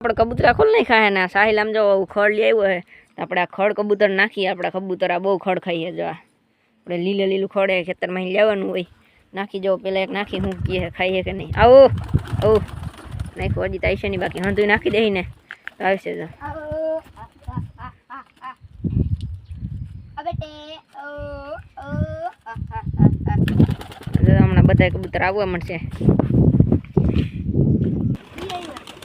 આપણે કબૂતરા ખોલ નહીં ખાય ને સાહિલ આમ જો ખડ લઈ આવ્યો હે તો આપણે આ ખડ કબૂતર નાખીએ આપણા કબૂતર આ બહુ ખડ ખાઈએ જો આપણે લીલે લીલું ખડ ખેતરમાં લેવાનું હોય. નાખી જો પેલા એક નાખી હું કીએ ખાઈએ કે નહીં. આવો આવો. નાખ્યું હજી તો આવશે નહીં બાકી. હંધું નાખી દઈ ને તો આવશે જો. જો હમણાં બધા કબૂતર આવવા મળશે.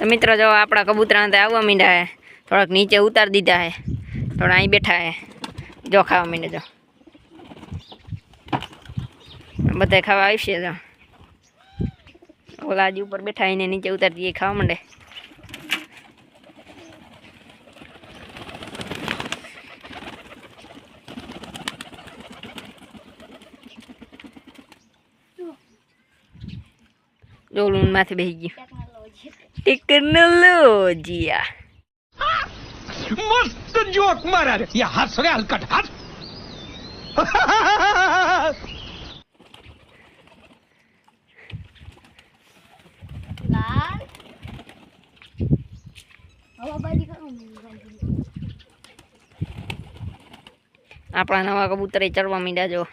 તો મિત્રો જો આપણા કબૂતરા તો આવવા માંડ્યા હે થોડાક નીચે ઉતારી દીધા હે થોડા અહીં બેઠા હે જો ખાવા માંડે જો બધા ખાવા આવશે જો ઓલા હજી ઉપર બેઠા એને નીચે ઉતારી દઈએ ખાવા માંડે જો લૂન માથે બેસી ગયું ટેકનોલોજીયા મસ્ત જોક મારા રે યા હાથ રે હલકટ હાથ આપણા નવા કબૂતરે ચડવા માંડ્યા જો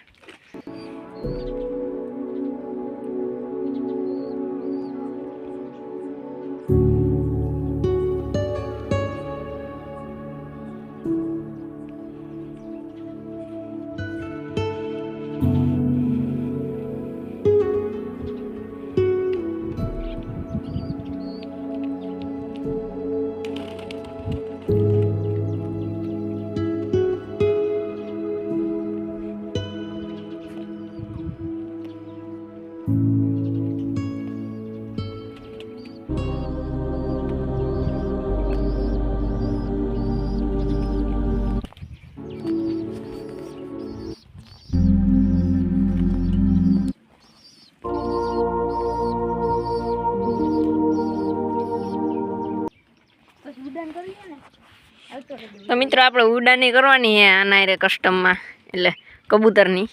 તો મિત્રો આપણે ઉડાની કરવાની છે આના રે કસ્ટમમાં એટલે કબૂતરની.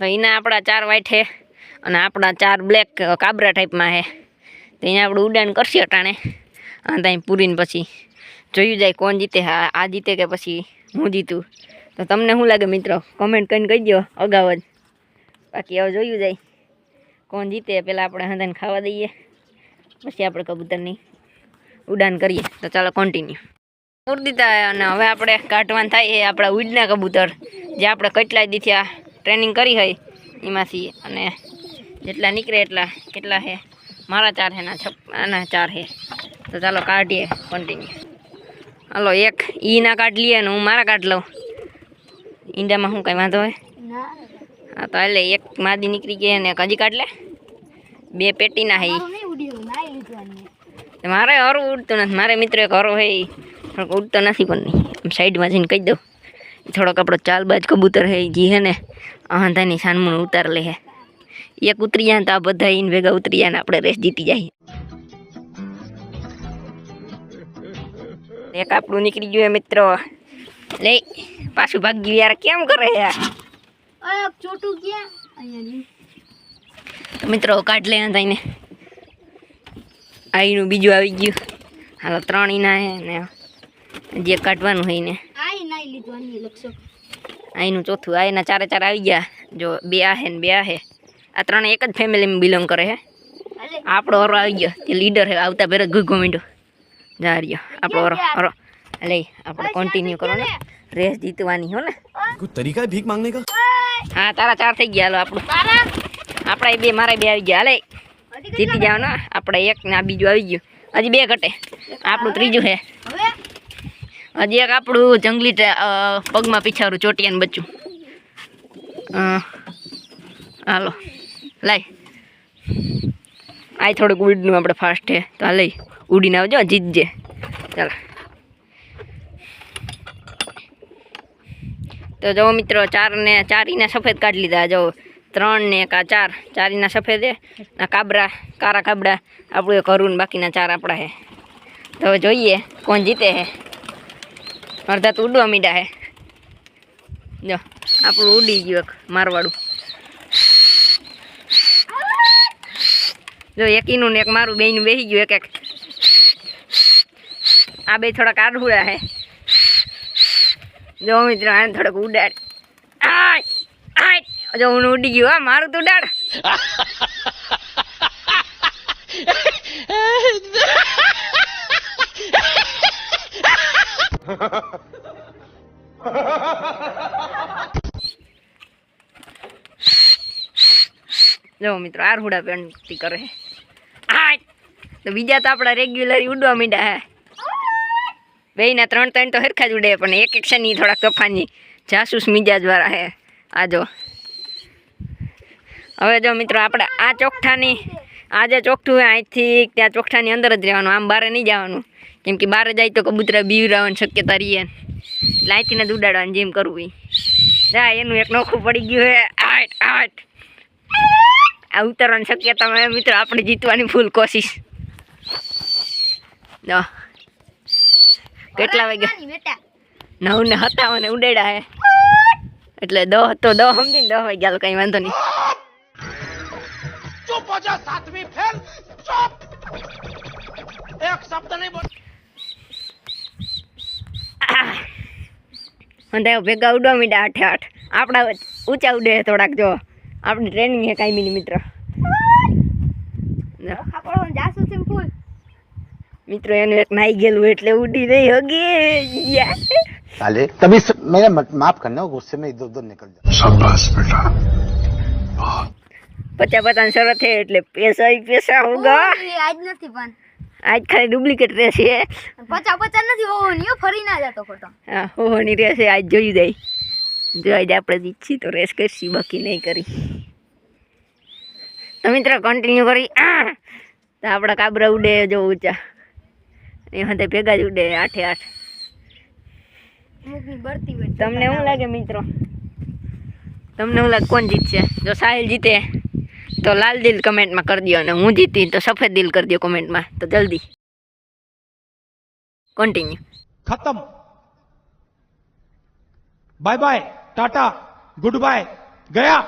તો એના આપણા ચાર વ્હાઈટ છે અને આપણા ચાર બ્લેક કાબરા ટાઈપમાં છે તો એને આપણે ઉડાન કરશે અટાણે. અને ત્યાં પૂરીને પછી જોયું જાય કોણ જીતે, હા, આ જીતે કે પછી હું જીતું. તો તમને શું લાગે મિત્રો? કમેન્ટ કરીને કહી દો અગાઉ જ. બાકી હવે જોયું જાય કોણ જીતે પહેલાં આપણે હંધાને ખાવા દઈએ. પછી આપણે કબૂતરની ઉડાન કરીએ. તો ચાલો કન્ટિન્યુ મૂર દીધા હે અને હવે આપણે કાઢવાનું થાય એ આપણા ઉડના કબૂતર જે આપણે કેટલાય દીથી આ ટ્રેનિંગ કરી હોય એમાંથી. અને જેટલા નીકળે એટલા કેટલા છે મારા ચાર છે ના છપ્પાના આના ચાર છે તો ચાલો કાઢીએ કન્ટિન્યુ હાલો એક ઈ ના કાઢ લઈએ ને હું મારા કાઢ લઉં. ઈંડામાં શું કાંઈ વાંધો હોય? હા તો એટલે એક માદી નીકળી ગઈ ને એક હજી કાઢ લે. બે પેટીના હે. મારું હરું ઉડતું નથી મારે મિત્ર એક હરો હે થોડોક ઉડતો નથી પણ નહીં આમ સાઈડમાં જઈને કહી દઉં ઈ થોડોક આપણો ચાલબાજ કબૂતર હે ઈ જી હે ને આંધાની સાનમું ઉતાર લે હે એક ઉતરી જાય ને તો આ બધા ઈને ભેગા ઉતરી જાય ને આપણે રેસ જીતી જાય એક આપણું નીકળી ગયું હે મિત્રો લે પાછું ભાગ્યું યાર કેમ કરે યાર અરે ચોટું ક્યાં અહીંયા તો મિત્રો કાઢ લે થઈને આઈનું બીજું આવી ગયું હાલો ત્રણ ઈના હે ને જે કાઢવાનું હોય ને અહીંનું ચોથું. આ એના ચારે ચાર આવી ગયા. જો બે આહે ને બે આહે. આ ત્રણે એક જ ફેમિલીમાં બિલોંગ કરે હે. આપણો હરો આવી ગયો. તે લીડર હે. આવતા પહેલાં ઘૂઘો મીંડો. જા રહ્યો. આપણો હરો હરો. લઈ આપણે કન્ટિન્યુ કરો ને રેસ જીતવાની હો ને. તરીકા ભીખ માંગને કા? હા તારા ચાર થઈ ગયા. હાલો આપણું. આપણા એ બે મારા બે આવી ગયા. હાલે જીતી જાવ ને. આપણે એક ને આ બીજું આવી ગયું. હજી બે ઘટે. આપણું ત્રીજું હે. હજી એક આપણું જંગલી ટ્રે- અ, પગમાં પીછારું ચોટિયાનું બચ્ચું અ, હાલો લાય આ થોડુંક ઉડનું આપણે ફાસ્ટ છે તો આ લઈ ઉડીને આવજો જીતજે ચાલો તો જો મિત્રો ચાર ને ચારીને સફેદ કાઢી લીધા જો ત્રણ ને એક આ ચાર ચારીના સફેદ છે આ કાબરા કારા કાબડા આપણું એક હરું ને બાકીના ચાર આપણા છે તો હવે જોઈએ કોણ જીતે છે અડધા તો ઉડવા મીડા હે. જો, આપણું ઉડી ગયું એક મારવાડું. જો એકીનું ને એક મારું બેનું બેસી ગયું એક એક. આ બે થોડાક આડુડા હે. જો, મિત્રો, આને થોડાક ઉડાડ. જો, હું ઉડી ગયું, હા, મારું તો ઉડાડ. જો મિત્રો આર હુડા પેન્ટી કરે. તો બીજા તો આપણા રેગ્યુલર ઉડવા માંડ્યા હે. ના ત્રણ ત્રણ તો હરખા જ ઉડે, પણ એક એક શની થોડા કફાની જાસૂસ મિજાજ વાળા હે. આ જો. હવે જો મિત્રો, આપણે આ ચોકઠાની, આ જે ચોકઠું અહીંથી ત્યાં ચોકઠાની અંદર જ રહેવાનું, આમ બહાર નહીં જવાનું. કેમ કે બહાર જાય તો કબૂતરા બીવરાવાની શક્યતા રહીએ લાઈટીને જ ઉડાડવાની જેમ કરવું હા એનું એક નોખું પડી ગયું હે. આઠ આઠ. આ ઉતારવાની શક્યતામાં મિત્રો આપણે જીતવાની ફૂલ કોશિશ. કેટલા વાગ્યા? નવ ને હતા મને ઉડાડ્યા હે. એટલે દહ હતો દહ સમજીને દહ વાગ્યા ગયા કઈ વાંધો નહીં. એક શબ્દ નહીં અને ભેગા ઉડવા મીડા આઠે આઠ આપણા ઊંચા ઉડે થોડાક જો આપણી ટ્રેનિંગ હે કાંઈ મિની મિત્ર જો, આપણો જાસૂસ એમ ફૂલ મિત્રો એનું એક નાઈ ગયેલું એટલે ઉડી નહીં હગી યા. साले तभी स... मेरा मत, माफ करना गुस्से में इधर उधर निकल जाता પચાસ પચાસ શરત છે એટલે પૈસા ઈ પૈસા હોગા એ આજ નથી પણ આજ ખાલી ડુપ્લિકેટ રહેશે પચા પચા નથી હોવાની હો, ફરી ના જતો ખોટો હા હોવાની રહેશે આજ જોઈ જાય જો આજ આપણે જીતશી તો રેસ કરશી બાકી નહીં કરી તો મિત્ર કન્ટિન્યુ કરી આ! તો આપણા કાબરા ઉડે જો ઊંચા એ હતે ભેગા જ ઉડે આઠે આઠ અમુકની બળતી હોય તમને શું લાગે મિત્રો તમને શું લાગે કોણ જીતશે જો સાહિલ જીતે તો લાલ દિલ કમેન્ટમાં કરી દો અને હું જીતી તો સફેદ દિલ કરી દો કોમેન્ટમાં તો જલ્દી કન્ટિન્યુ ખતમ bye bye tata goodbye ગયા